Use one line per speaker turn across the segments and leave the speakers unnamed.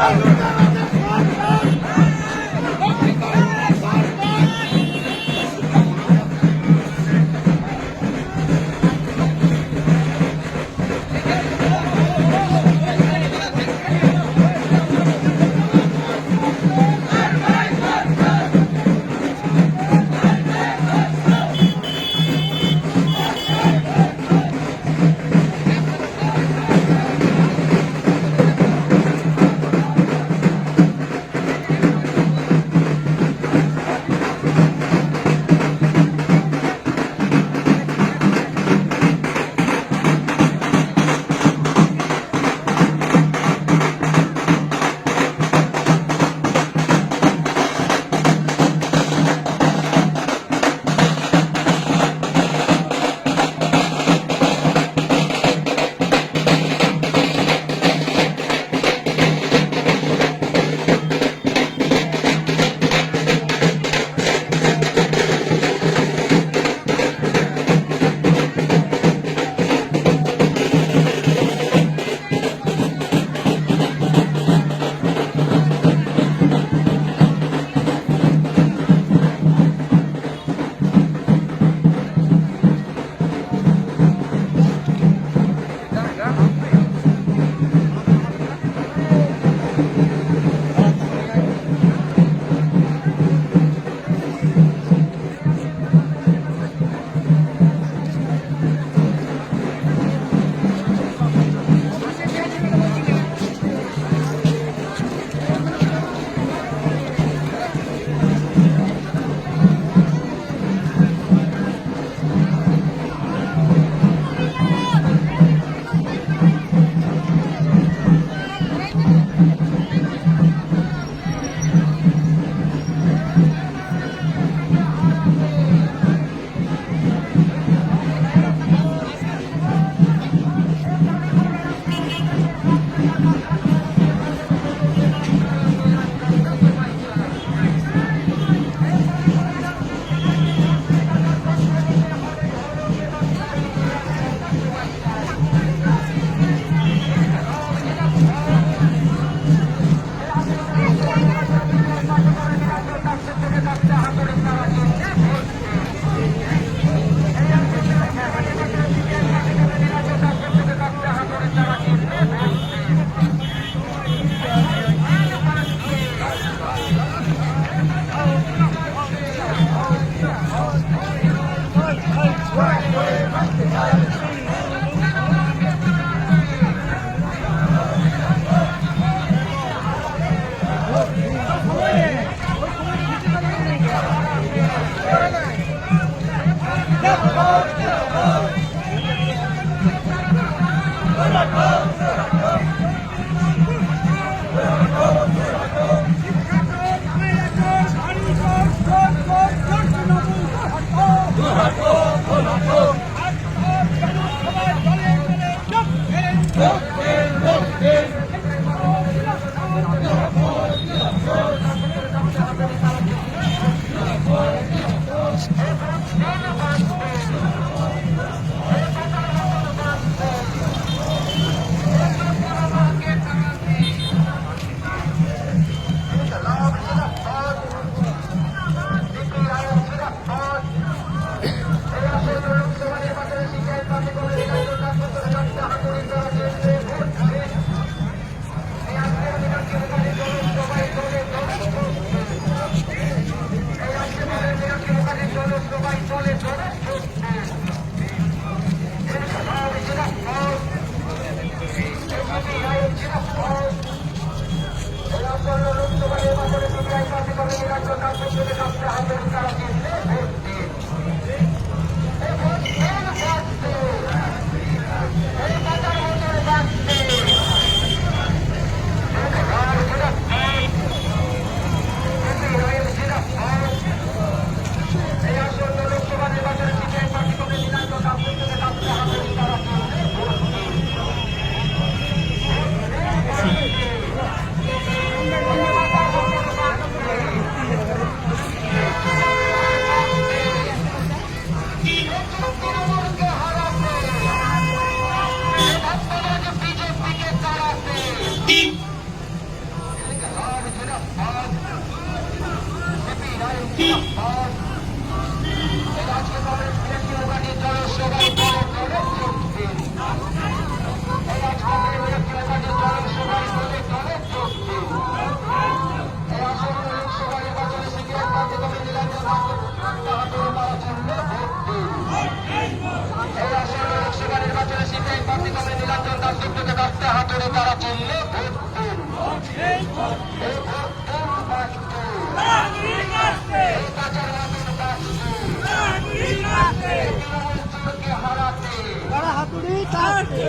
Hallelujah. Vamos pegar o carro, বাঁচতে। তৃণমূলকে হারাতে
তারা হাতুড়ি চাচ্ছে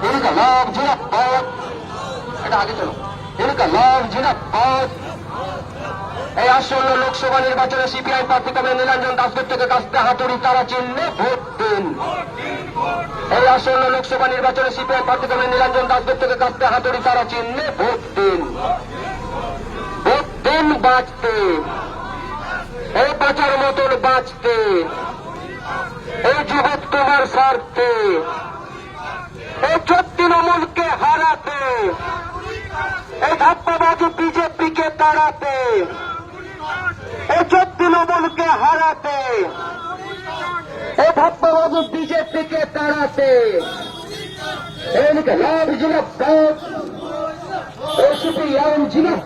পিআইএম জিন্দাবাদ ইনকলাব জিন্দাবাদ এটা আগে চলো। ইনকলাব জিন্দাবাদ এই আসন্ন লোকসভা নির্বাচনে সিপিআই প্রার্থী কমে নীলাঞ্জন দাসগুপ্তকে কাছতে হাতুড়ি তারা চিহ্নে ভোট দিন। এই আসন্ন লোকসভা নির্বাচনে সিপিআই প্রার্থী কমে নীলাঞ্জন দাসগুপ্তকে কাছতে হাতুড়ি তারা চিহ্নে ভোট দিন। ভোট দিন বাঁচতে। এই বাঁচার মতন বাঁচতে। এই যুবক তোমার স্বার্থে। এই তৃণমূলকে হারাতে। এই ধাপ্পাবাজু বিজেপিকে তাড়াতে। এই তৃণমূলকে হারাতে। এই ধাপ্পাবাজু বিজেপিকে তাড়াতে। এই লাভ জিনাবাদ এসিপি জিনাবাদ